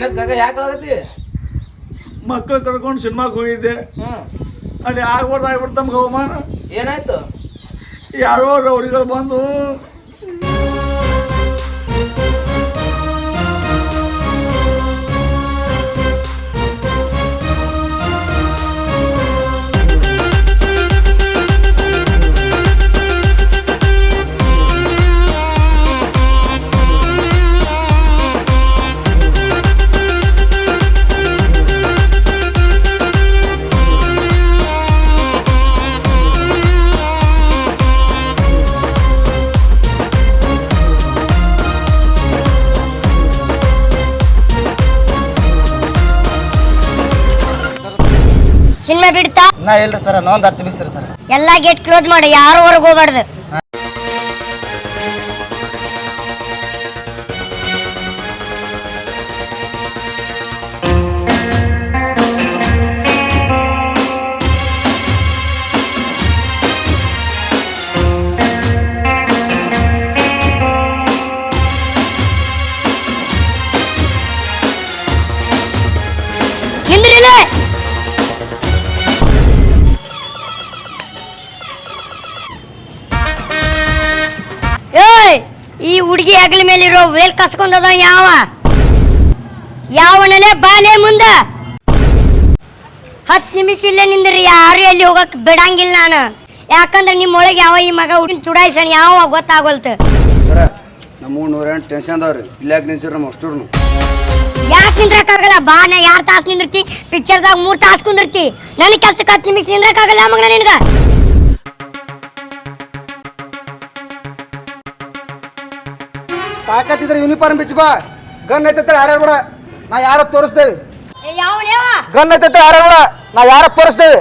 ಕಾಕ ಯಾಕೆ ಆಗತಿ ಮಕ್ಕಳು ಕರ್ಕೊಂಡು ಸಿನಿಮಾಗೆ ಹೋಗಿದ್ದೆ. ಹ್ಮ್. ಅಲ್ಲಿ ಆಗ್ಬಾರ್ದು ಆಗ್ಬಿಡ್ತು ನಮ್ಗೆ ಅವಮಾನ. ಏನಾಯ್ತು? ಯಾರೋ ರೌಡಿಗಳು ಬಂದು ಸಿನಿಮಾ ಬಿಡ್ತಾ ನಾ ಇಲ್ರಿ ಸರ್ ಇನ್ನೊಂದು ಹತ್ತು ನಿಮಿಷ ರೀ ಸರ್. ಎಲ್ಲಾ ಗೇಟ್ ಕ್ಲೋಸ್ ಮಾಡಿ ಯಾರು ಹೊರಗೆ ಹೋಗ್ಬಾರ್ದು? ಈ ಹುಡುಗಿ ಮೇಲೆ ಮೇಲಿರೋ ವೇಲ್ ಕಸ್ಕೊಂಡದ ಯಾವ? ಯಾವನಲೆ ಬಾನೆ ಮುಂದ? ಹತ್ತು ನಿಮಿಷ ಇಲ್ಲೇ ನಿಂದ್ರಿ ಯಾರು ಎಲ್ಲಿ ಹೋಗಕ್ ಬಿಡಂಗಿಲ್ಲ ನಾನು. ಯಾಕಂದ್ರೆ ನಿಮ್ಮೊಳಗೆ ಯಾವ ಈ ಮಗ ಹುಡುಗಿನ ಚುಡಾಯಿಸಣ ಯಾವ ಗೊತ್ತಾಗೋಲ್ತು. ಸರ ನಮ್ಮ ನೂರೆಂಟು ಟೆನ್ಷನ್ ಅದಾವ್ರಿ? ಇಲ್ಲಾಕ್ ನಿಂತಿರಿ ನಮ್ಮ ಅಷ್ಟೂರ್ನು? ಯಾಕೆ ನಿಂದ್ರಕ್ಕಾಗಲ್ಲ? ಬಾ ನಾ ಯಾರು ತಾಸು ನಿಂದಿರ್ತಿ? ಪಿಕ್ಚರ್ದಾಗ ಮೂರು ತಾಸು ಕುಂದಿರ್ತಿ. ನನ್ನ ಕೆಲ್ಸಕ್ಕೆ ಹತ್ತು ನಿಮಿಷ ನಿಂದ್ರಕ್ಕಾಗಲ್ಲ ಮಗನ ನಿನ್ಗ. ತಾಕತ್ತಿದ್ರೆ ಯೂನಿಫಾರ್ಮ್ ಬಿಚ್ಚ ಬಾ. ಗನ್ ಐತೆ ಯಾರ ಬಿಡ ನಾ ಯಾರ ತೋರಿಸ್ತೇವೆ ಯಾವ ಗನ್ ಐತೆ ಯಾರ ಬಿಡ ನಾ ಯಾರ ತೋರಿಸ್ತೇವೆ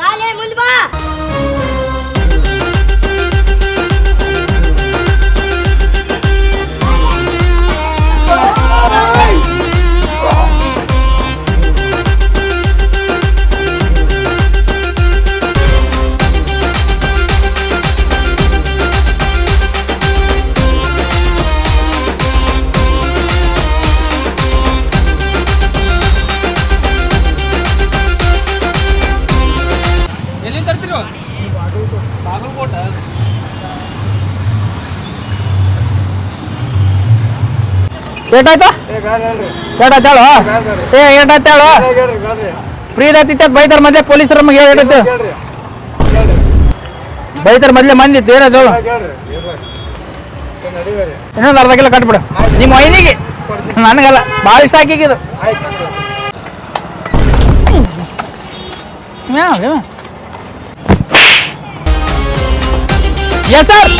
ಬಾಲೆ ಮುಂದ್ ಬಾ. ಏಟಾಯ್ತು? ಏಟಾಯ್ತು ಹೇಳು ಏ ಏಟಾಯ್ತು ಹೇಳು ಫ್ರೀ ಐತಿ ಬೈತಾರ ಮೊದ್ಲೇ ಪೊಲೀಸರ ಮಗ ಏಟಾಯ್ತು ಬೈತಾರ ಮೊದ್ಲೇ ಮಂದಿ ಇತ್ತು ಏನಾಯ್ತು ಹೇಳು ಇನ್ನೊಂದು ಅರ್ಧ ಕಿಲೋ ಕಟ್ಬಿಡು. ನಿಮ್ಮ ಐನಿಗೆ ನನಗಲ್ಲ ಭಾಳ ಇಷ್ಟ ಆಕಿಗಿದು ಎಸ್ ಸರ್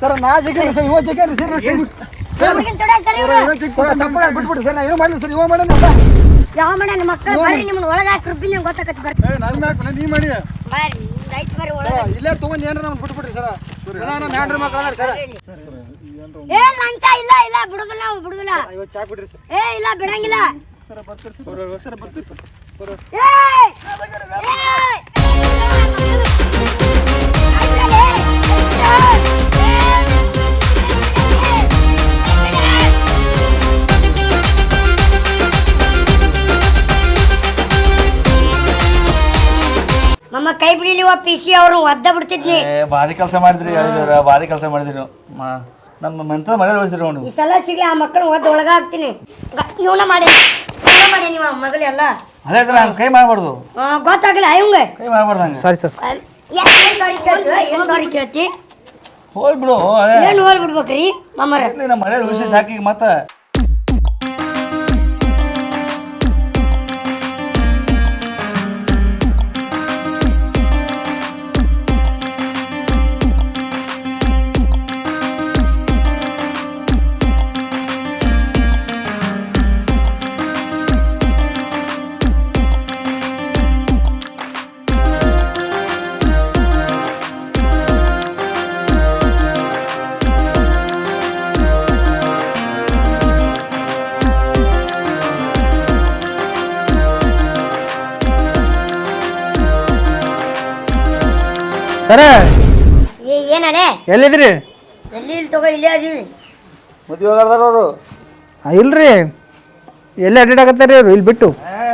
ಸರ್ ನಾ ಜಗ್ಗೇರಿ ಸರ್ ಇವ ಜಗ್ಗೇರಿ ಸರ್ ಸರ್ ತಪ್ಪಾಗ ಬಿಟ್ಬಿಡಿ ಸರ್ ನಾ ಏನು ಮಾಡಲಿ ಸರ್ ಇವಾಗ ಮಾಡೋಣ ಯಾವ ಮಾಡ ಮಕ್ಕಳು ಬರ್ರಿ ನಿಮ್ಮನ್ನ ಒಳಗೆ ಹಾಕಿ ರುಬ್ಬಿ ನಿಮ್ಗೆ ಗೊತ್ತಾಗತ್ತೆ ಬರ್ರಿ. ನನ್ನ ಮ್ಯಾಕ್ ನೀ ಮಾಡಿ. ಬರ್ರಿ ನಿಮ್ದು ಐತಿ ಬರ್ರಿ ಒಳಗೆ ಇಲ್ಲೇ ತೊಗೊಂಡು ಏನಾರ ನಮ್ಗೆ ಬಿಟ್ಬಿಡ್ರಿ ಸರ್. ನಮ್ಮ ಹ್ಯಾಂಡ್ರ ಮಕ್ಕಳು ಅದಾರ ಸರ್. ಏ ಲಂಚ ಇಲ್ಲ ಇಲ್ಲ ಬಿಡುದಿಲ್ಲ ನಾವು ಬಿಡುದಿಲ್ಲ. ಇವತ್ತು ಚಾ ಬಿಡ್ರಿ ಸರ್. ಏ ಇಲ್ಲ ಬಿಡಂಗಿಲ್ಲ. ಸರ್ ಬರ್ತೀರಿ ಸರ್ ಏಯ್! ಏಯ್! ಮಮ್ಮ ಕೈ ಬಿಡಿಲಿವ ಪಿ ಸಿ ಅವರು ಒದ್ದ ಬಿಡ್ತಿದ್ನಿ. ಏ ಭಾರಿ ಕೆಲಸ ಮಾಡಿದ್ರಿ ಹೇಳಿದ್ರ ಭಾರಿ ಕೆಲಸ ಮಾಡಿದ್ರಿ ನೀವು. ಮಾ ನಮ್ಮ ಮೆಂತ ಮಳೆ ಉಳಿಸಿದ್ರು ಅವನು. ಈ ಸಲ ಸಿಗ್ಲಿ ಆ ಮಕ್ಕಳು ಒದ್ದು ಒಳಗಾಗ್ತೀನಿ ಇವನ ಮಾಡಿ ಇವನ ಮಾಡಿ ನೀವು ಮಗಳೆಲ್ಲ ಅದೇ ಥರ ಹಂಗೆ ಕೈ ಮಾಡಬಾರ್ದು. ಆ, ಗೊತ್ತಾಗಲ್ಲ ಇವಂಗ ಕೈ ಮಾಡಬಾರ್ದು ಹಂಗೆ. ಸಾರಿ ಸರ್ ಏನ್ ಸಾರಿ ಕೇಳ್ತಿ? ಹೋಗ್ಬಿಡು ಹಳೆ ಏನು ಹೋಲ್ ಬಿಡ್ಬೇಕ್ರಿ ಮಾಮರ? ಇರ್ಲಿ, ನಮ್ಮ ಮಳೆ ವಿಶೇಷ ಸಾಕಿ ಮತ್ತೆ. ಸರ? ಏ ಏನಲೆ? ಎಲ್ಲಿದ್ರಿ? ಎಲ್ಲಿ ಇಲ್ಲಿ ತಗೋ ಇಲ್ಲೇ ಅದೀವಿ ಮದುವೆ ಆಗ್ದಾರ ಅವರು? ಆ, ಇಲ್ರಿ. ಎಲ್ಲಿ ಅಡ್ಡಾಡಕತ್ತಾರಿ ಅವ್ರು? ಇಲ್ಲಿ ಬಿಟ್ಟು.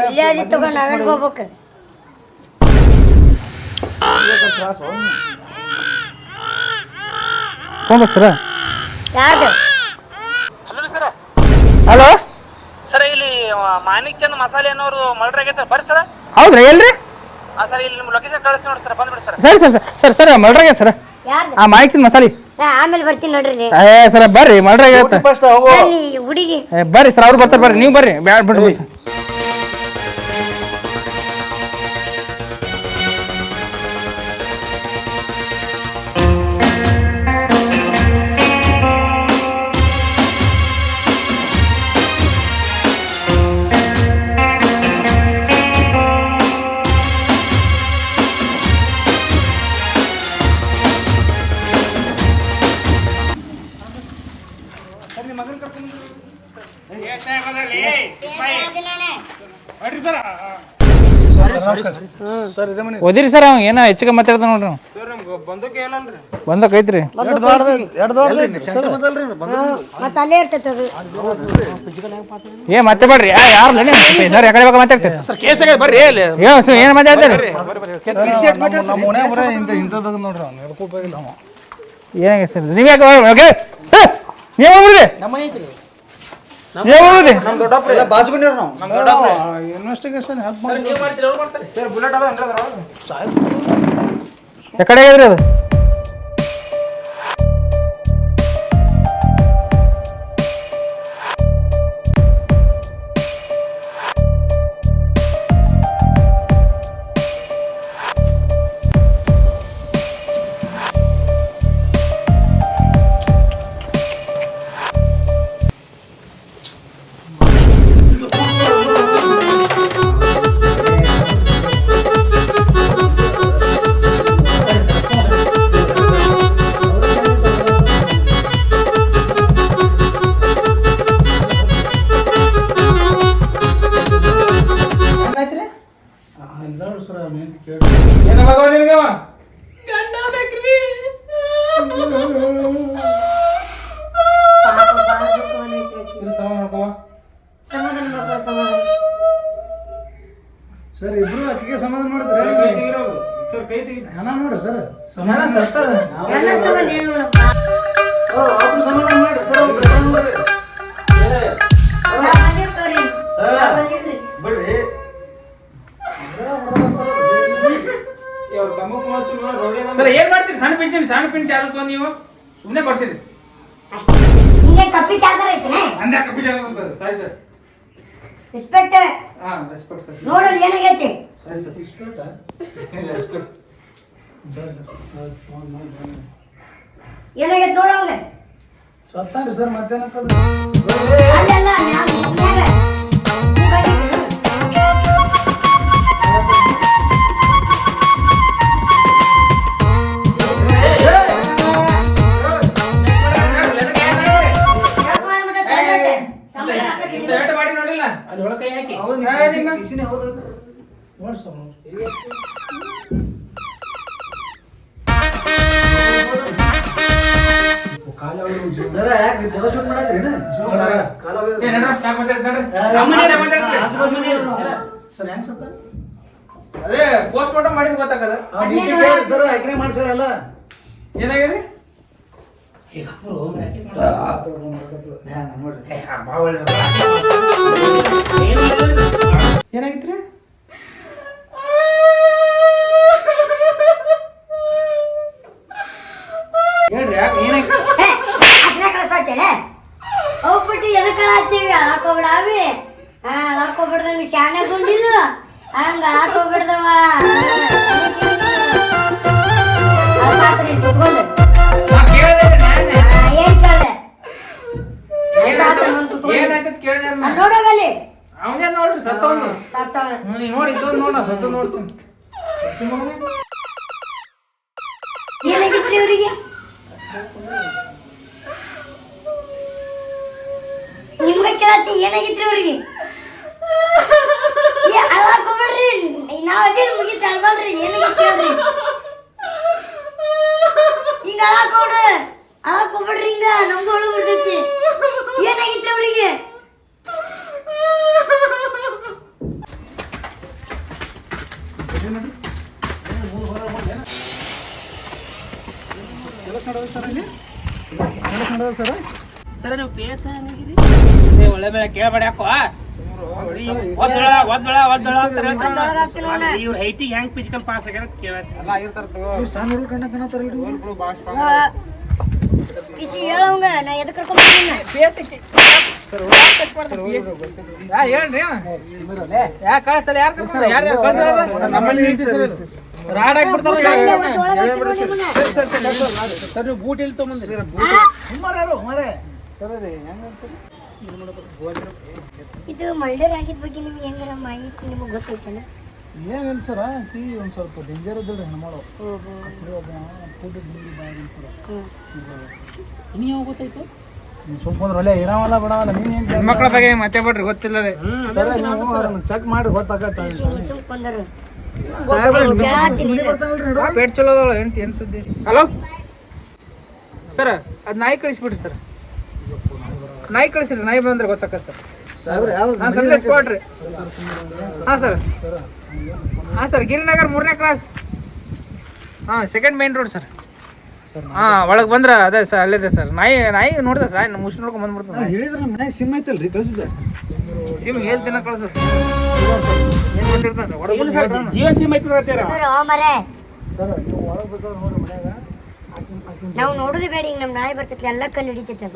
ಇಲ್ಲೇ ಅದಿ ತಗೋ ನಾವೇನ್ ಹೋಗ್ಬೇಕು? ಹೋಗ್ಬ ಸರ. ಯಾರ್ದು? ಹಲೋ? ಸರ್ ಇಲ್ಲಿ ಮಾಣಿಕ್ ಚಂದ್ ಮಸಾಲೆ ಅನ್ನೋರು ಮರ್ಡರ್ ಆಗೈತೆ ಸರ್. ಬರ್ರಿ ಸರ್. ಹೌದ್ರಿ ಎಲ್ರಿ? ಸರ್ ಇಲ್ಲಿ ನಿಮ್ಮ ಲೊಕೇಶನ್ ಕಳಿಸ್ತೀನಿ ನೋಡಿ ಸರ್. ಬಂದ್ಬಿಡಿ ಸರ್. ಸರಿ ಸರ್ ಸರ್. ಸರ್ ಸರ್ ಆಗೈತೆ ಸರ್. ಆ ಮಾಯಿಕ್ಸಿನ ಮಸಾಲೆ. ಆಮೇಲೆ ಬರ್ತೀನಿ ನೋಡ್ರಿ ಏ ಸರ ಬರ್ರಿ ಮಲ್ಡ್ರ್ ಆಗೈತೆ. ಫಸ್ಟ್ ಹೋಗು. ಹುಡುಗಿ. ಏ, ಬರ್ರಿ ಸರ್ ಅವ್ರು ಬರ್ತಾರೆ ಬರ್ರಿ ನೀವು ಬರ್ರಿ ಬ್ಯಾಡ್ ಬಿಡ್ರಿ. ಓದಿರಿ ಸರ್ ಅವ್ ಏನೋ ಹೆಚ್ಚಿಗೆ ಮಾತಾಡ್ತಾನ ನೋಡ್ರಿ ಅವ್ನು. ಬಂದಕ್ಕೆ ಐತ್ರಿ? ಮತ್ತೆ ಅಲ್ಲೇ ಇರ್ತೈತೆ ಅದು. ಏ ಮತ್ತೆ ಬಡ್ರಿ ಯಾರು ಸರ್ ಯಾಕಡೆ ಬೇಕು ಮಾತಾಡ್ತೀರಿ? ಸರ್ ಕೇಸ್ ಬರ್ರಿ ಇಲ್ಲಿ ಏ ಸರ್ ಏನು ಮಾತಾಡ್ತೀರಿ? ನಮ್ಮ ಮನೆ ಬರ ಇಂಥ ಇಂಥದ್ದು ನೋಡ್ರಿ ಅವ್ನು ಎದಕ್ಕೂ ಉಪಯೋಗಿಲ್ಲ ಅವ ಏನಾಗಿದೆ ಸರ್? ನೀವು ಹೋಗ್ಬಿಡಿ ನೀವು. ಬಾಜ್ಕೊಂಡಿವ್ರಿ ನಾವು ಇನ್ವೆಸ್ಟಿಗೇಷನ್ ಹೆಲ್ಪ್ ಮಾಡಿ ನೀವು ಮಾಡ್ತೀರಿ ಅವ್ರು ಮಾಡ್ತಾರೆ. ಸರ್ ಬುಲೆಟ್ ಅದ ಯಾಕಡೆ ಆಗಿದ್ರಿ ಅದು? ಸರ್ ಏನ್ ಮಾಡ್ತೀರಿ? ಸಣ್ಣ ಪಿಂಚಣಿ ಸಣ್ಣ ಪಿಂಚ್ ಚಾರ್ಜ್ ತಗೊಂಡ್ ನೀವು? ಸುಮ್ಮನೆ ಕೊಡ್ತೀರಿ. ನಿಮಗೆ ಕಪ್ಪಿ ಚಾದರ ಐತನೆ? ಅಂದ ಕಪ್ಪಿ ಚಾರ್ಜ್ ಅಂತ ಸಾರಿ ಸರ್. ರೆಸ್ಪೆಕ್ಟ್ ಹಾ ರೆಸ್ಪೆಕ್ಟ್ ಸರ್ ನೋಡಲ್ ಏನಾಗೈತಿ? ಸರಿ ಸರ್. ಏನಾಗೈತಿ ನೋಡವಂಗ ಸತ್ತಾನ್ರಿ ಸರ್ ಮತ್ತೇನಕ್ಕದ ಅಲ್ಲೆಲ್ಲ ಮ್ಯಾಗ ಮ್ಯಾಗ. ಕೈ ಹಾಕಿ. Sir photo shoot. ಸರ್ ಹೆಂಗ್ ಸತ್ತ ಅದೇ? ಪೋಸ್ಟ್ ಮಾರ್ಟಮ್ ಮಾಡಿದ್ ಗೊತ್ತಾಗದ? ಸರ್ ಯಾಕೆ ಮಾಡ್ಸಲ್ಲ ಏನಾಗ್ಯದ್ರಿ ಏನಾಗಿತ್ರಿ ಹೇಳ್ರಿ ಯಾಕೆ ಎದಕ್ಕೆ ಅಳಾಕೋಬಿಡಾವಿ ಹಾ ಅಳಾಕೋಬಿಡ್ದಂಗ ಶಾಣೆ ಗುಂಡಿಲ್ಲ ಹಂಗ ಅಳಾಕೋಬಿಡ್ದವ ಅಳಸಾತ್ರಿ ಕುತ್ಕೊಂಡು ನೋಡೋಗಲ್ಲಿ ಅವನೇ ನೋಡ್ರಿ ಸತ್ತವನು ಸತ್ತವನ ನೀ ನೋಡಿ ಇದು ನೋಡ ಸತ್ತು ನೋಡ್ತೀನಿ ಏನಾಗಿತ್ರಿ ಅವರಿಗೆ ನಿಮ್ಗೆ ಕೇಳತ್ತಿ ಏನಾಗಿತ್ರಿ ಅವ್ರಿಗೆ ಅಳಾಕೋಬೇಡ್ರಿ ನಾವ್ ಅದೇನು ಮುಗಿತ ಅಲ್ವಲ್ರಿ ಏನಾಗಿತ್ತು ಹೇಳ್ರಿ ಹಿಂಗ ಅಳಾಕೋಬಿಡ ಅಳಾಕೋಬೇಡ್ರಿ ಹಿಂಗ ನಮ್ಗೂ ಅಳು ಬಿಡ್ತೈತಿ ಏನಾಗಿತ್ರಿ ಅವ್ರಿಗೆ ಸರ್ ನೀವು ಪಿ ಎಸ್ ಕೇಳಬೇಡ ಯಾಕೋ ಒದ್ದಳ ಒದ್ದಳ ಒದ್ದಳ ಇವ್ರ ಹೈಟಿಗೆ ಹೆಂಗ್ ಫಿಸಿಕಲ್ ಪಾಸ್ ಆಗ್ಯಾರ ಕಿಸಿ ನಾ ಕರ್ಕೊಂಡ್ ಹೇಳ್ರಿ ಯಾಕೆ ಕಳ್ಸಲ್ಲ ಯಾರು ಕಳ್ಸಲ್ಲ ಯಾರು ಕಳ್ಸಲ್ಲ ನಮ್ಮಲ್ಲಿ ರಾಡ್ ಹಾಕ್ಬಿಡ್ತಾರ ಸರ್ ನೀವು ಬೂಟ್ ಇಲ್ಲಿ ತೊಗೊಂಬಂದ್ರಿ ಯಾರು ಮಾರೇ ಸರ್ ಅದೇ ಇದು ಮರ್ಡರ್ ಆಗಿದ್ ಬಗ್ಗೆ ನಿಮ್ಗೆ ಹೆಂಗಾರ ಮಾಹಿತಿ ನಿಮಗೆ ಗೊತ್ತೈತೇನ? ಏನಿಲ್ಲ ಸರ ಟೀ ಒಂದು ಸ್ವಲ್ಪ ಡೇಂಜರ್ ಇದ್ದಳ್ರಿ ಹೆಣ್ಮಾಳು ಫುಡ್ ಗೊತ್ತಾಯ್ತು? ಸುಮ್ಮನೆ ಇರಾವಲ್ಲ ಬಿಡವಲ್ಲ ನೀನು ಏನು ಮಕ್ಕಳ ಬಗ್ಗೆ ಮತ್ತೆ ಬಿಡ್ರಿ ಗೊತ್ತಿಲ್ಲ ಸರ ನೀವು ಚೆಕ್ ಮಾಡಿ ಗೊತ್ತಾಗತ್ತೆ ಪೇಟ್ ಚಲೋ ಅದಾಳ ಹೆಂಡ್ತಿ ಏನು ಸುದ್ದಿ? ಹಲೋ? ಸರ್ ಅದು ನಾಯಿ ಕಳಿಸ್ಬಿಡ್ರಿ ಸರ್. ನಾಯಿ ಕಳಿಸ್ರಿ ನಾಯಿ ಬಂದ್ರೆ ಗೊತ್ತಾಕ ಸರ್. ಹಾಂ ಸಂದೇಶ್ ಕೊಡ್ರಿ. ಹಾಂ ಸರ್. ಹಾಂ ಸರ್ ಗಿರಿನಗರ್ ಮೂರನೇ ಕ್ರಾಸ್ ಹಾಂ ಸೆಕೆಂಡ್ ಮೇನ್ ರೋಡ್ ಸರ್. ಹಾಂ ಒಳಗೆ ಬಂದ್ರೆ ಅದೇ ಸರ್ ಅಲ್ಲಿದೆ ಸರ್. ನಾಯಿ ನಾಯಿ ನೋಡಿದೆ ಸರ್ ಮುಷ್ಟಿ ನೋಡ್ಕೊಂಡು ಬಂದ್ಬಿಡ್ತಾರೆ. ಹೇಳಿದ್ರೆ ನಮ್ಮ ಮನ್ಯಾಗ ಸಿಮ್ ಐತಲ್ರಿ ಕಳಿಸಿದ್ದೆ ಸಿಮ್ ಹೇಳ್ತೀನ ದಿನ ಕಳ್ಸ ಹೇಳ್ತಾನೆ. ಜಿಯೋ ಸಿಮ್ ಐತಿ ಸರ್ ನೀವು ಒಳಗೆ ಬೇಕಾದ್ರೆ ನೋಡ್ರಿ ಮನ್ಯಾಗ. ನಾವು ನೋಡುದು ಬೇಡ ಈಗ ನಮ್ ನಾಯಿ ಬರ್ತೈತಿ ಎಲ್ಲ ಕಣ್ಣು ಹಿಡಿತೈತೆ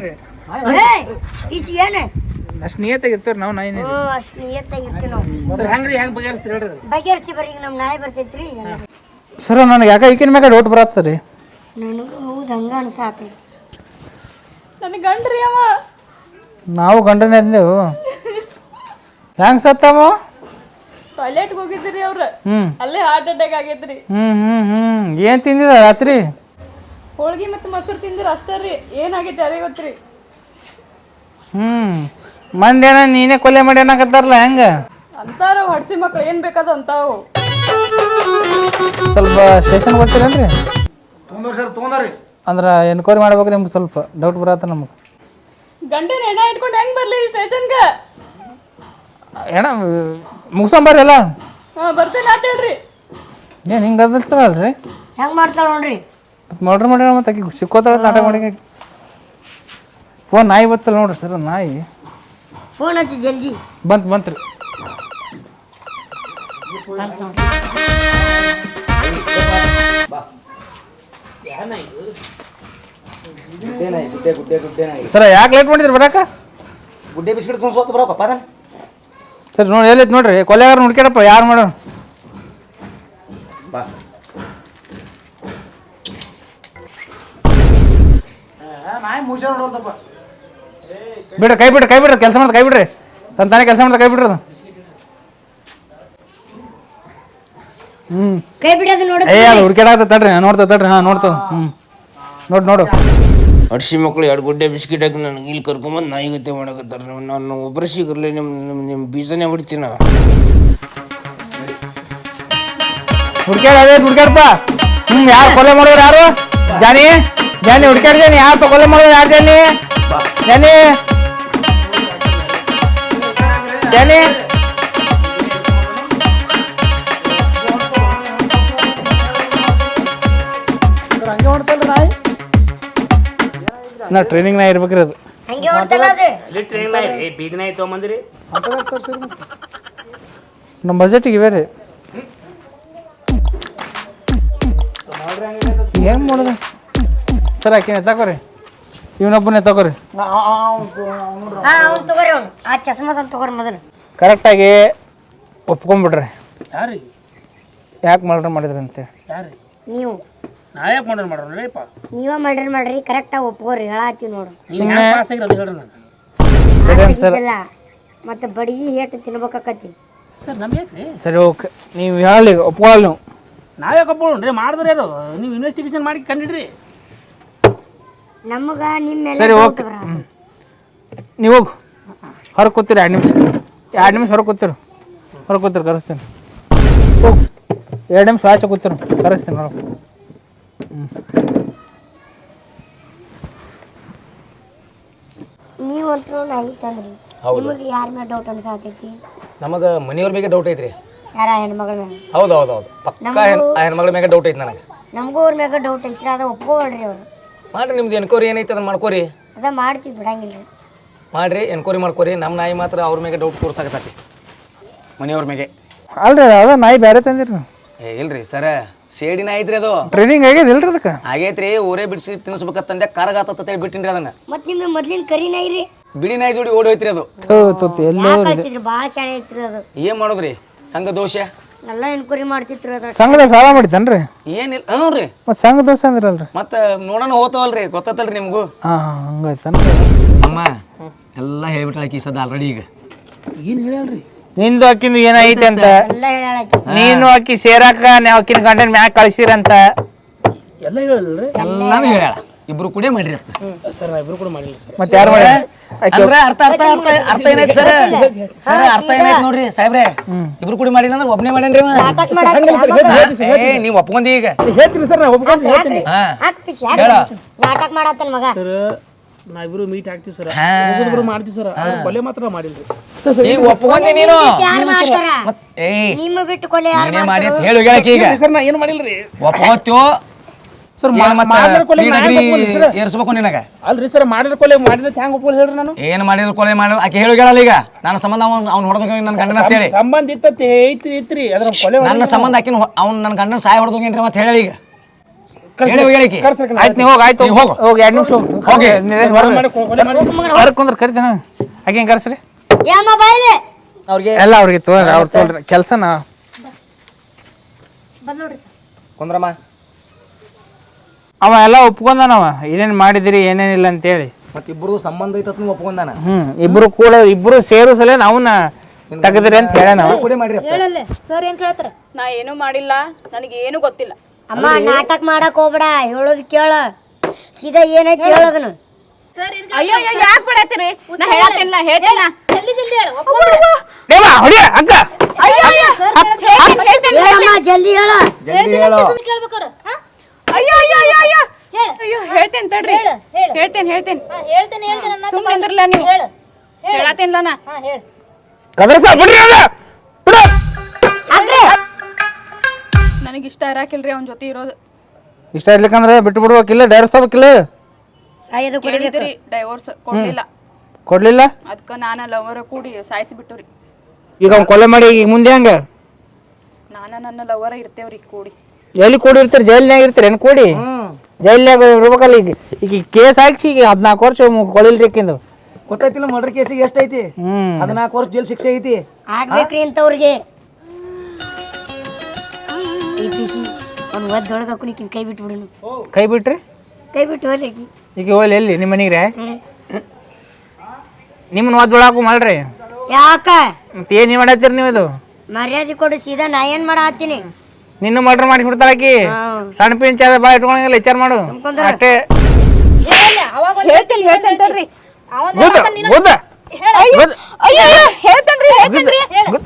ರೀ. ಇಸ್ ಏನ? ಅಷ್ಟು ನಿಯತ್ತಾಗಿ ಇರ್ತಾರೆ ನಾವು ನಾಯಿ ಅಷ್ಟು ನಿಯತ್ತಾಗಿ ಇರ್ತೀವಿ ನಾವು. ಸರ್ ಹೆಂಗ್ರಿ ಹೆಂಗ್ ಬಗೆಹರಿಸ್ತೀರಿ ಹೇಳ್ರಿ ಅದು? ಬಗೆಹರಿಸ್ತೀವಿ ಬರ್ರಿ ಈಗ ನಮ್ ನಾಳೆ ಬರ್ತೈತ್ರಿ. ಸರ್ ನನಗೆ ಯಾಕೆ ಈಕಿನ ಮ್ಯಾಗ ಡೌಟ್ ಬರತ್ತ ರೀ? ನನಗೂ ಹೌದು ಹಂಗ ಅನ್ಸಾತೈತಿ. ನನಗೆ ಗಂಡ್ರಿ ಅವ. ನಾವು ಗಂಡನೇ ಅಂದೆವು. ಹೆಂಗ್ ಸತ್ತವ? ಟಾಯ್ಲೆಟ್ಗೆ ಹೋಗಿದ್ರಿ ಅವ್ರ. ಹ್ಞೂ ಅಲ್ಲೇ ಹಾರ್ಟ್ ಅಟ್ಯಾಕ್ ಆಗೈತ್ರಿ ಹ್ಞೂ ಹ್ಞೂ ಹ್ಞೂ ಏನು ತಿಂದಿದ ರಾತ್ರಿ? ಹೋಳ್ಗಿ ಮತ್ತೆ ಮೊಸರು ತಿಂದ್ರ ಅಷ್ಟೇ ರೀ. ಏನಾಗೈತೆ ಯಾರಿಗೆ ಗೊತ್ತ್ರಿ. ಹ್ಮ್. ಮಂದೇನ ನೀನೇ ಕೊಲೆ ಮಾಡಿ ಅನ್ನಕತ್ತಾರಲ್ಲ ಹೆಂಗ? ಅಂತಾರ ಹೊಡ್ಸಿ ಮಕ್ಳು. ಏನ್ ಬೇಕಾದ ಅಂತಾವು ಸ್ವಲ್ಪ ಸ್ಟೇಷನ್ ಬರ್ತೀರೇನ್ರಿ ತೊಂದ್ರೆ ಸರ್ ಅಂದ್ರೆ ಎನ್ಕ್ವೈರಿ ಮಾಡ್ಬೇಕು ನಿಮ್ಗೆ ಸ್ವಲ್ಪ. ಡೌಟ್ ಬರತ್ತ ನಮ್ಗೆ. ಗಂಡನ ಹೆಣ ಇಟ್ಕೊಂಡು ಹೆಂಗ್ ಬರ್ಲಿ ಸ್ಟೇಷನ್ಗೆ ಏನ ಮುಗಿಸಂಬರ್ರಿ ಎಲ್ಲ ಹಾ ಬರ್ತೀನಿ ಆಟ ಹೇಳ್ರಿ. ಏನು ಹಿಂಗೆ ಅದಲ್ಸರಲ್ರಿ ಹೆಂಗೆ ಮಾಡ್ತಾಳ ನೋಡ್ರಿ? ಮತ್ತೆ ಮರ್ಡ್ರ್ ಮಾಡ್ಯಾರ ಮತ್ತೆ ಆಕಿ ಸಿಕ್ಕೋತಾಳ ನಾಟಕ ಮಾಡಿ ಫೋನ್ ನಾಯಿ ಬತ್ತಲ್ಲ ನೋಡ್ರಿ ಸರ್ ನಾಯಿ. ಫೋನ್ ಹಚ್ಚಿ ಜಲ್ದಿ. ಬಂತು ಬಂತ್ರಿ ಸರ ಯಾಕೆ ಲೇಟ್ ಮಾಡಿದ್ರಿ ಬರಾಕ? ಗುಡ್ಡೆ ಬಿಸ್ಕಿಟ್ ಸೋತ್ ಬರೋಕಪ್ಪ ಅದನ್ನ ಸರಿ ನೋಡಿ ಎಲ್ಲೈತೆ ನೋಡ್ರಿ? ಕೊಲೆಗಾರ ಹುಡ್ಕ್ಯಾರಪ್ಪ ಯಾರು ಮಾಡೋ ಬಾ. ನಾಯಿ ಮುಗಿಸ ನೋಡ್ದಪ್ಪ ಬಿಡ್ರಿ ಕೈ ಬಿಡ್ರಿ ಕೈ ಬಿಡ್ರಿ ಕೆಲಸ ಮಾಡ್ದ ಕೈ ಬಿಡ್ರಿ. ತನ್ನ ತಾನೇ ಕೆಲಸ ಮಾಡ್ದ ಕೈ ಬಿಡ್ರಿ ಅದು. ಹ್ಞೂ ಕೈ ಬಿಡೋದು ನೋಡ ಏ ಅದು ಹುಡ್ಕ್ಯಾಡತ್ತ ತಡ್ರಿ ನೋಡ್ತಾ ತಡ್ರಿ ಹಾ ನೋಡ್ತದ ಹ್ಞೂ ನೋಡು ನೋಡು. ಹಡ್ಸಿ ಮಕ್ಕಳು ಎರಡು ಗುಡ್ಡೆ ಬಿಸ್ಕಿಟ್ ಹಾಕಿ ನನಗೆ ಇಲ್ಲಿ ಕರ್ಕೊಂಬಂದು ನಾಯಿಗತ್ತೆ ಮಾಡಕತ್ತಾರ. ನಾನು ಒಬ್ಬರ ಸಿಗರ್ಲಿ ನಿಮ್ಮ ನಿಮ್ಮ ನಿಮ್ಮ ಬೀಜನೇ ಬಿಡ್ತೀನ? ಹುಡ್ಕ್ಯಾಡ ಅದೇ ಹುಡ್ಕ್ಯಾಡಪ್ಪ ಯಾರು ಕೊಲೆ ಮಾಡೋರು ಯಾರು? ಜಾನಿ ಜಾನಿ ಹುಡ್ಕ್ಯಾಡ ಜಾನಿ ಯಾರಪ್ಪ ಕೊಲೆ ಮಾಡೋರು ಯಾರು ಜಾನಿ? Johnny Johnny. ನಾ ಟ್ರೈನಿಂಗ್ ಇರ್ಬೇಕ್ರಿ ಅದು. ಅದು. ನಮ್ಮ ಬಜೆಟ್ ಇವೇ ರೀ. ಏನು ಮಾಡೋದು? ಸರ್ ಆಕೆ ತಗೋರಿ ಇವನೊಬ್ಬ ತಗೋರಿ ಹಾ ತಗೋರಿ ಕರೆಕ್ಟಾಗಿ ಒಪ್ಕೊಂಬಿಡ್ರಿ. ಯಾಕೆ ಮಾಡ್ರಿ ಮಾಡಿದ್ರಂತೆ? ನೀವು. ನೀವು ಮರ್ಡರ್ ಮಾಡೋಣ ನೀವ ಮಾಡ್ರಿ ಮಾಡ್ರಿ ಕರೆಕ್ಟಾಗಿ ಒಪ್ಕೋರಿ ಹೇಳತ್ತೀವಿ ನೋಡು. ನೀವು ಹ್ಯಾಂಗ ಪಾಸ್ ಆಗಿರೋದು ಹೇಳ್ರಿ ನಾನು. ಸರ್ ಇಲ್ಲ ಮತ್ತೆ ಬಡಗಿ ಏಟು ತಿನ್ಬೇಕಾಕತಿ ಸರ್ ನಮ್ಗೆ ಸರಿ ಓಕೆ. ನೀವು ಹೇಳಿ ಒಪ್ಕೊಳ್ಳಲ್ಲ ನೀವು. ನಾವೇ ಕಪ್ಪೋಣ್ರಿ ಮಾಡಿದ್ರೆ ಯಾರು? ನೀವು ಇನ್ವೆಸ್ಟಿಗೇಷನ್ ಮಾಡಿ ಕಂಡಿಡ್ರಿ. ನಮಗ ನಿಮ್ಮ ಸರಿ ಮೇಲೆ ಓಕೆ. ನೀವು ಹೋಗು. ಹೊರಗೆ ಕೂತೀರಿ ಎರಡು ನಿಮಿಷ. ಎರಡು ನಿಮಿಷ ಹೊರಗೆ ಕೂತಿರು. ಹೊರಗೆ ಕೂತಿರು ಕರೆಸ್ತೀನಿ. ಹೋಗು. ಎರಡು ನಿಮಿಷ ಆಚೆ ಕೂತಿರು ಕರೆಸ್ತೀನಿ ಹೊರಗೆ. ನೀವಂತೂ ನಾಯಿ ತಂದ್ರಿ. ನಿಮಗೆ ಯಾರ ಮೇಲೆ ಡೌಟ್ ಅನ್ಸಾತೈತಿ? ನಮಗೆ ಮನೆಯವ್ರ ಮೇಲೆ ಡೌಟ್ ಐತ್ರಿ. ಯಾರ ಹೆಣ್ಮಗಳ ಮೇಲೆ ಹೌದು ಹೌದು ಹೌದು. ಪಕ್ಕಾ ಹೆಣ್ ಆ ಹೆಣ್ಮಗಳ ಮೇಲೆ ಡೌಟ್ ಐತಿ ನನಗೆ. ನಮಗೂ ಅವ್ರ ಮ್ಯಾಗ ಡೌಟ್ ಐತ್ರಿ ಅದ ಒಪ್ಕೊಳ್ರಿ ಅವ್ರು. ಮಾಡ್ರಿ ನಿಮ್ದು ಎನ್ಕ್ವೈರಿ ಏನೈತೆ ಅದನ್ನ ಮಾಡ್ಕೋರಿ. ಅದ ಮಾಡ್ತೀವಿ ಬಿಡಂಗಿಲ್ರಿ ಮಾಡ್ರಿ ಎನ್ಕ್ವೈರಿ ಮಾಡ್ಕೋರಿ. ನಮ್ಮ ನಾಯಿ ಮಾತ್ರ ಅವ್ರ ಮೇಲೆ ಡೌಟ್ ತೋರ್ಸಾಕತ್ತೈತಿ. ಮನೆಯವ್ರ ಮೇಲೆ ಅಲ್ರಿ ಅದ ನಾಯಿ ಬೇರೆ ತಂದಿರಿ ನೀವು ಏ ಇಲ್ರಿ ಸರ. ಸೇಡಿ ನಾಯಿ ಐತ್ರಿ ಅದು. ಟ್ರೈನಿಂಗ್ ಆಗ್ಯದ ಇಲ್ರಿ ಅದಕ್ಕೆ? ಆಗೈತ್ರಿ ಊರೇ ಬಿಡಿಸಿ ತಿನ್ನಿಸ್ಬೇಕತ್ತಂದೆ ಕರಗಾತತ್ತ ಹೇಳಿ ಬಿಟ್ಟಿನ್ರಿ ಅದನ್ನ. ಮತ್ತೆ ನಿಮ್ದು ಮೊದ್ಲಿನ ಕರಿ ನಾಯಿ ರೀ. ಬಿಳಿ ನಾಯಿ ಜೋಡಿ ಓಡಿ ಹೋಯ್ತ್ರಿ ಅದು. ಥೂ ತುತ್ತು ಎಲ್ಲೋ ಕಳ್ಸಿದ್ರಿ? ಭಾಳ ಅದು. ಏನ್ ಮಾಡೋದ್ರಿ? ಸಂಘ ದೋಷ? ಎಲ್ಲ ಎನ್ಕ್ವೈರಿ ಮಾಡ್ತಿತ್ರಿ ಅದ ಸಂಘದ ಸಾಲ ಮಾಡಿತ್ತೇನ್ರಿ ಏನಿಲ್ಲ ಹ್ಞೂ ರೀ. ಮತ್ತು ಸಂಘ ದೋಸೆ ಅಂದ್ರಲ್ರಿ? ಮತ್ತೆ ನೋಡೋಣ ಹೋತವಲ್ರಿ ಗೊತ್ತಲ್ರಿ ನಿಮ್ಗೂ? ಹಾಂ ಅಮ್ಮ ಎಲ್ಲ ಹೇಳ್ಬಿಟ್ಟಾಕಿ ಸದ ಆಲ್ರೆಡಿ ಈಗ. ಏನು ಹೇಳಲ್ರಿ ನಿಂದು ಅಕ್ಕಿಂದು ಏನೈತೆ ಅಂತ? ಎಲ್ಲ ಹೇಳಾಕಿ ನೀನು ಅಕ್ಕಿ ಸೇರಾಕ ನೀವು ಅಕ್ಕಿನ ಮ್ಯಾಕ್ ಮ್ಯಾಗ ಕಳಿಸಿರಂತ? ಎಲ್ಲ ಹೇಳಲ್ರಿ ಎಲ್ಲಾನು ಹೇಳ್ಯಾಳ. ಇಬ್ರು ಕೂಡ ಮಾಡ್ರಿ ಅಂತ ಸರ್ ನಾ ಇಬ್ರು ಕೂಡ ಮಾಡಿಲ್ಲ ಸರ್. ಮತ್ತೆ ಯಾರು ಮಾಡ ಅಂದ್ರೆ ಅರ್ಥ ಅರ್ಥ ಅರ್ಥ ಅರ್ಥ ಏನಾಯ್ತು ಸರ್? ಸರ್ ಅರ್ಥ ಏನಾಯ್ತು ನೋಡ್ರಿ ಸಾಹೇಬ್ರೆ? ಇಬ್ರು ಕೂಡ ಮಾಡಿಲ್ಲ ಅಂದ್ರೆ ಒಬ್ನೇ ಮಾಡೇನ್ರಿ ನೀವು ನಾಟಕ ಮಾಡಾತ್ರಿ ಏ ನೀವ್ ಒಪ್ಕೊಂಡಿ ಈಗ. ಹೇಳ್ತೀನಿ ಸರ್ ನಾ ಒಪ್ಕೊಂಡು ಹೇಳ್ತೀನಿ. ಹಾ ಹಾಕ್ಪಿಸಿ ಹೇಳ. ನಾಟಕ ಮಾಡತ್ತನ್ ಮಗ? ಸರ್ ನಾ ಇಬ್ರು ಮೀಟ್ ಆಗ್ತೀವಿ ಸರ್ ಒಬ್ಬೊಬ್ರು ಮಾಡ್ತೀವಿ ಸರ್ ಕೊಲೆ ಮಾತ್ರ ಮಾಡಿಲ್ರಿ. ಈಗ ಒಪ್ಕೊಂಡಿ ನೀನು? ಯಾರು ಮಾಡ್ತಾರ? ಮತ್ ಏಯ್ ನಿಮ್ಮ ಬಿಟ್ಟು ಕೊಲೆ ಯಾರು ನೀನೇ ಮಾಡಿ ಅಂತ ಹೇಳು ಹೇಳಕ್ಕೆ ಈಗ. ಸರ್ ನಾ ಏನು ಮಾಡಿಲ್ರಿ? ಒಪ್ಕೋತ್ಯೋ ಸರ್ ಏನ್ ಮತ್ತ ಮಾಡಿದ್ರೆ ಕೊಲೆ ಈ ನಾ degree ಯಾಕ್ ಒಪ್ಕೊಂಡ್ರಿ ಸರ್? ಏರ್ಸ್ಬೇಕು ನಿನಗ? ಅಲ್ರಿ ಸರ್ ಮಾಡಿದ್ರೆ ಕೊಲೆ ಮಾಡಿದ್ರೆ ಹ್ಯಾಂಗ ಒಪ್ಕೊಂಡು ಹೇಳ್ರಿ ನಾನು? ಏನ್ ಮಾಡಿದ್ರು ಕೊಲೆ ಮಾಡಿ. ಆಕೆ ಹೇಳು ಹೇಳಲ್ಲ ಈಗ. ನನ್ನ ಸಂಬಂಧ ಅವ್ನು ಅವ್ನು ಹೊಡೆದ ನನ್ನ ಗಂಡನ ಅಂತ ಹೇಳಿ. ಸಂಬಂಧ ಇತ್ತತ್ತೆ ಐತ್ರಿ ಇತ್ರಿ ಅದ್ರ ಕೊಲೆ ನನ್ನ ಸಂಬಂಧ ಆಕಿನ ಅವ್ನು ನನ್ನ ಗಂಡನ ಸಾಯ ಹೊಡೆದೋಗೇನ್ರಿ ಮತ್ತೆ ಹೇಳಿ ಈಗ. ಆಯ್ತು ನೀವು ಹೋಗಿ ಆಯ್ತು. ನೀವ್ ಹೋಗಿ. ಎರಡು ನಿಮಿಷ ಹೋಗಿ. ಹೋಗಿ. ಕೊಲೆ ಮಾಡಿ ಕೊಲೆ ಮಾಡಿ. ಹೊರಗೆ ಕುಂದ್ರ ಕರಿತೇನೆ ಆಕೆ ಕರ್ಸ್ರಿ? ಯಾಮ ಅವ್ರಿಗೆ ಎಲ್ಲ ಅವ್ರಿಗೆ ತೋರಿ ಅವ್ರು ತೋಲ್ರಿ ಕೆಲಸನ? ಕುಂದ್ರಮ್ಮ. ಅವ ಎಲ್ಲ ಒಪ್ಕೊಂಡನವ ಏನೇನು ಮಾಡಿದಿರಿ ಏನೇನಿಲ್ಲ ಅಂತೇಳಿ ಮತ್ತೆ ಇಬ್ರು ಸಂಬಂಧ ಐತತ್ ನೀವು ಒಪ್ಕೊಂಡಾನ? ಹ್ಮ್ ಇಬ್ರು ಕೂಡ ಇಬ್ರು ಸೇರು ಸಲ ಅವನ ತೆಗದ್ರಿ ಅಂತ ಹೇಳ ಕೂಡಿ ಮಾಡ್ರಿ ಅಪ್ಪ. ಸರ್ ಏನ್ ಕೇಳ್ತಾರ? ನಾ ಏನೂ ಮಾಡಿಲ್ಲ. ನನಗೆ ಏನು ಗೊತ್ತಿಲ್ಲ. ಅಮ್ಮ ನಾಟಕ ಮಾಡಕ್ ಹೋಗ್ಬೇಡ ಹೇಳೋದ್ ಕೇಳ. ಸೀದಾ ಏನೈತಿ ಹೇಳೋದನ್ನ ಅಯ್ಯೋ ಅಯ್ಯೋ ಯಾಕೆ ಬಿಡತ್ತೀರಿ? ನಾ ಹೇಳತ್ತಿಲ್ಲ ಹೇಳ್ತೀನ ಜಲ್ದಿ ಜಲ್ದಿ ಹೇಳು. ಏಮ್ಮ ಹೊಡಿಯ ಅಕ್ಕ. ಅಯ್ಯೋ ಅಯ್ಯೋ. ಹೇಳ್ತೀನಿ ಹೇಳ್ತೀನಿ ಹೇಳಮ್ಮ ಜಲ್ದಿ ಹೇಳ. ಜಲ್ದಿ ಹೇಳು. ಅಯ್ಯೋ ಅಯ್ಯೋ ಅಯ್ಯೋ ಅಯ್ಯೋ. ಅಯ್ಯೋ ಹೇಳ್ತೇನೆ ತಡ್ರಿ. ಹೇಳ್ತೇನೆ ಹೇಳ್ತೇನೆ. ಹೇಳ್ತೇನೆ ಹೇಳ್ತೇನೆ ಸುಮ್ಮನೆ ನೀವು. ಹೇಳತ್ತೇನಿಲ್ಲ ನಾ. ಬಿಡ್ರಿ ಬಿಡು. ನನಗೆ ಇಷ್ಟ ಇರಾಕಿಲ್ರಿ ಅವನ ಜೊತೆ ಇರೋದು. ಇಷ್ಟ ಇರ್ಲಿಕ್ಕಂದ್ರೆ ಬಿಟ್ಟು ಬಿಡ್ಬೇಕಿಲ್ಲ ಡೈವರ್ಸ್ ಹೋಗ್ಬೇಕಿಲ್ಲ ಸಾಯೋದು ಕೇಳಿದ್ರಿ ಡೈವೋರ್ಸ್ ಕೊಡ್ಲಿಲ್ಲ. ಕೊಡ್ಲಿಲ್ಲ? ಅದಕ್ಕೆ ನಾನು ಲವರ್ ಕೂಡಿ ಸಾಯಿಸಿ ಬಿಟ್ಟುರಿ ಈಗ ಅವ್ನು ಕೊಲೆ ಮಾಡಿ ಈಗ ಮುಂದೆ ಹೆಂಗ? ನಾನು ನನ್ನ ಲವರ ಇರ್ತೇವ್ರಿ ಕೂಡಿ. ಎಲ್ಲಿ ಕೂಡಿರ್ತೀರಿ ಜೈಲ್ನ್ಯಾಗ ಇರ್ತೀರಿ? ಏನು ಕೂಡಿ? ಜೈಲ್ನ್ಯಾಗ ಇರ್ಬೇಕಲ್ಲ ಈಗ. ಈಗ ಕೇಸ್ ಹಾಕ್ಸಿ ಈಗ ಹದಿನಾಲ್ಕು ವರ್ಷ ಕೊಳಿಲ್ರಿ ಆಕಿಂದು ಗೊತ್ತೈತಿಲ್ಲ ಮರ್ಡರ್ ಕೇಸಿಗೆ ಎಷ್ಟೈತಿ? ಹ್ಮ್. ಹದಿನಾಲ್ಕು ವರ್ಷ ಜೈಲ್ ಶಿಕ್ಷೆ ಐತಿ? ಆಗ್ಬೇಕ್ರಿ ಇಂಥವ್ರಿಗೆ. ಪಿಸಿ ಅವ್ನು ಒದ್ದೊಳಗೆ ಹಾಕೊಂಡಿಕಿನ ಕೈ ಬಿಟ್ಟು ಬಿಡುನು ಕೈ ಬಿಟ್ರಿ? ಕೈ ಬಿಟ್ಟು ಹೋಗ್ಲಿಕ್ಕೆ ಈಗ ಹೋಗ್ಲಿ ಎಲ್ಲಿ? ನಿಮ್ಮ ಮನೆಗೆ? ರೀ ನಿಮ್ಮನ್ನ ಒದ್ದೊಳಾಕು ಮಾಡ್ರಿ ಯಾಕ? ಮತ್ತೆ ಏನು ಮಾಡತ್ತೀರಿ ನೀವು ಇದು? ಮರ್ಯಾದೆ ಕೊಡು ಸೀದಾ ನಾ ಏನ್ ಮಾಡ ಹತ್ತೀನಿ ನಿನ್ನ ಮರ್ಡರ್ ಮಾಡಿ ಬಿಡ್ತಾಳಕಿ ಸಣ್ಣ ಪಿಂಚ ಅದ ಬಾ ಇಟ್ಕೊಂಡಂಗಿಲ್ಲ ವಿಚಾರ ಮಾಡು. ಅಷ್ಟೇ ಹೇಳ್ತೇನೆ ಹೇಳ್ತೇನೆ ತಡ್ರಿ. ಗುದ್ದ ಗುದ್ದ. ಅಯ್ಯೋ ಹೇಳ್ತೇನ್ರಿ ಹೇಳ್ತೇನ್ರಿ. ಹೇಳಲ್ಲಿ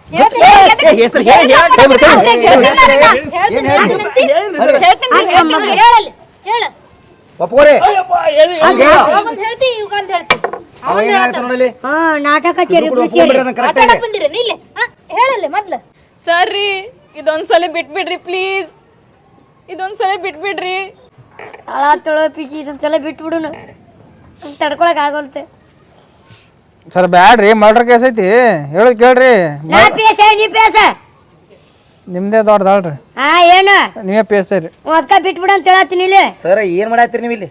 ಹೇಳ ಒಪ್ಕೋರಿ ನಾಟಕ ಹೇಳಲ್ಲಿ ಮೊದ್ಲು. ಸರಿ ಇದೊಂದ್ಸಲ ಬಿಟ್ಬಿಡ್ರಿ ಪ್ಲೀಸ್ ಇದೊಂದ್ಸಲ ಬಿಟ್ಬಿಡ್ರಿ. ಅಳ ತೊಳೋ ಪಿಚಿ ಇದೊಂದ್ಸಲ ಬಿಟ್ಟು ಬಿಡುನು ತಡ್ಕೊಳಕ್ ಆಗೋಲ್ತೆ. ಸರ್ ಬ್ಯಾಡ್ರಿ ಮರ್ಡರ್ ಕೇಸ್ ಐತಿ. ಹೇಳು ಕೇಳ್ರಿ. ನಾ ಪೇಸ ನೀ ಪೇಸ ನಿಮ್ಮದೇ ದೊಡ್ಡದಾಳ್ರಿ ಹಾ ಏನು? ನೀವೇ ಪಿ ಎಸ್ ಐ ರೀ. ಅದಕ್ಕ ಬಿಟ್ಬಿಡು ಅಂತ ಹೇಳತ್ತೀನಿ ಇಲ್ಲಿ. ಸರ್ ಏನು ಮಾಡತ್ತೀರಿ ನೀವು ಇಲ್ಲಿ?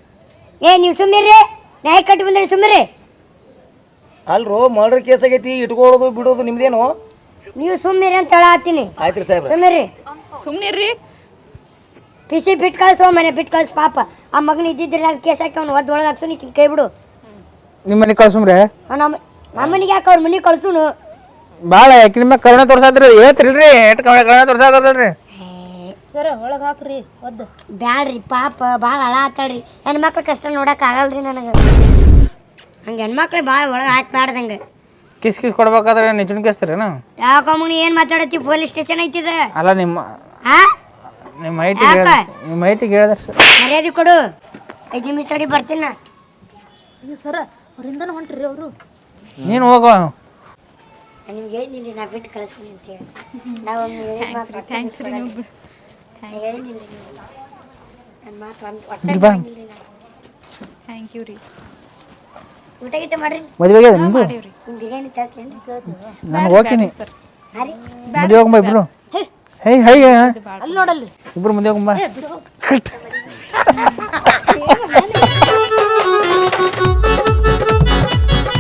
ಏ ನೀವು ಸುಮ್ಮಿರ್ರಿ ನ್ಯಾಯ ಕಟ್ಟಿ ಬಂದ್ರಿ ಸುಮ್ಮಿರಿ ಅಲ್ರು ಮರ್ಡರ್ ಕೇಸ್ ಆಗೈತಿ ಇಟ್ಕೊಳ್ಳೋದು ಬಿಡೋದು ನಿಮ್ದೇನು? ನೀವು ಸುಮ್ಮಿರಿ ಅಂತ ಹೇಳತ್ತೀನಿ. ಆಯ್ತು ರೀ ಸಾಹೇಬ್ರ. ಸುಮ್ಮಿರಿ ಸುಮ್ನಿರ್ರಿ. ಪಿಸಿ ಬಿಟ್ಟು ಕಳ್ಸು ಮನೆ ಬಿಟ್ಟು ಕಳ್ಸು ಪಾಪ. ಆ ಮಗನ ಇದ್ದಿದ್ರೆ ಅದು ಕೇಸ್ ಹಾಕಿ ಅವ್ನು ಒದ್ದು ಒಳಗೆ ಹಾಕ್ಸು ನೀ ಕೈ ಬಿಡು. ನಿಮ್ಮ ಮನೆಗೆ ಕಳ್ಸುಮ್ರಿ ನಮ್ಮ ನಮ್ಮನಿಗೆ ಯಾಕೆ ಅವ್ರ ಮನೆಗೆ ಕಳ್ಸುನು? ಭಾಳ ಯಾಕೆ ನಿಮ್ಮ ಕರುಣೆ ತೋರ್ಸಾದ್ರಿ? ಹೇಳ್ತಿರಿಲ್ರಿ ಎಷ್ಟು ಕರುಣೆ ತೋರ್ಸಾದಲ್ರಿ ಸರ ಒಳಗೆ ಹಾಕ್ರಿ ಒದ್ದು. ಬ್ಯಾಡ್ರಿ ಪಾಪ ಭಾಳ ಹಳ ಆತಾಳ್ರಿ ಹೆಣ್ಮಕ್ಳು ಕಷ್ಟ ನೋಡಕ್ ಆಗಲ್ರಿ ನನಗೆ. ಹಂಗೆ ಹೆಣ್ಮಕ್ಳು ಭಾಳ ಒಳಗೆ ಹಾಕ್ಬಾರ್ದಂಗೆ ಕಿಸ್ ಕಿಸ್ ಕೊಡ್ಬೇಕಾದ್ರೆ ನಿಜನ್ ಕೇಸ್ತೀರೇನು? ಯಾಕ ಮಗನ ಏನು ಮಾತಾಡತ್ತಿ? Police station ಐತಿದ. ಅಲ್ಲ ನಿಮ್ಮ ಆ? ನಿಮ್ಮ ಐಟಿ? ನಿಮ್ಮ ಐಟಿಗೆ ಹೇಳಿದ್ರೆ ಸರ್. ಮರ್ಯಾದೆ ಕೊಡು. ಐದು ನಿಮಿಷ ತಡಿ ಬರ್ತೀನಿ ನಾ ಅಯ್ಯೋ ಸರ ಅವರಿಂದನೂ ಹೊಂಟ್ರಿ ಅವರು. ನೀನು ಹೋಗೋ ನಿಮ್ಗೆ ಏನಿಲ್ಲ ನಾ ಬಿಟ್ಟು ಕಳಿಸ್ತೀನಿ ಅಂತ ಹೇಳಿ. ನಾವು ಥ್ಯಾಂಕ್ಸ್ ರೀ ನೀವು ಏನಿಲ್ಲ ನನ್ನ ಮಾತು ಒಂದು ಬಾ. ಥ್ಯಾಂಕ್ ಯು ರೀ. ಊಟ ಗೀಟ ಮಾಡ್ರಿ? ಮದುವೆಗೆ ನಿಮ್ದು ನಿಮ್ ಬಿರಿಯಾನಿ ತರಿಸ್ಲೇನು ನಾನು ಹೋಗ್ತೀನಿ. ಹಾಂ ರೀ. ಮದುವೆ ಹೋಗಂಬ ಇಬ್ರು ಹೈ. ಹೈ ಅಲ್ಲಿ ನೋಡಲ್ಲಿ. ಇಬ್ರು ಮದುವೆ ಹೋಗಂಬ ಏ ಬಿಡು.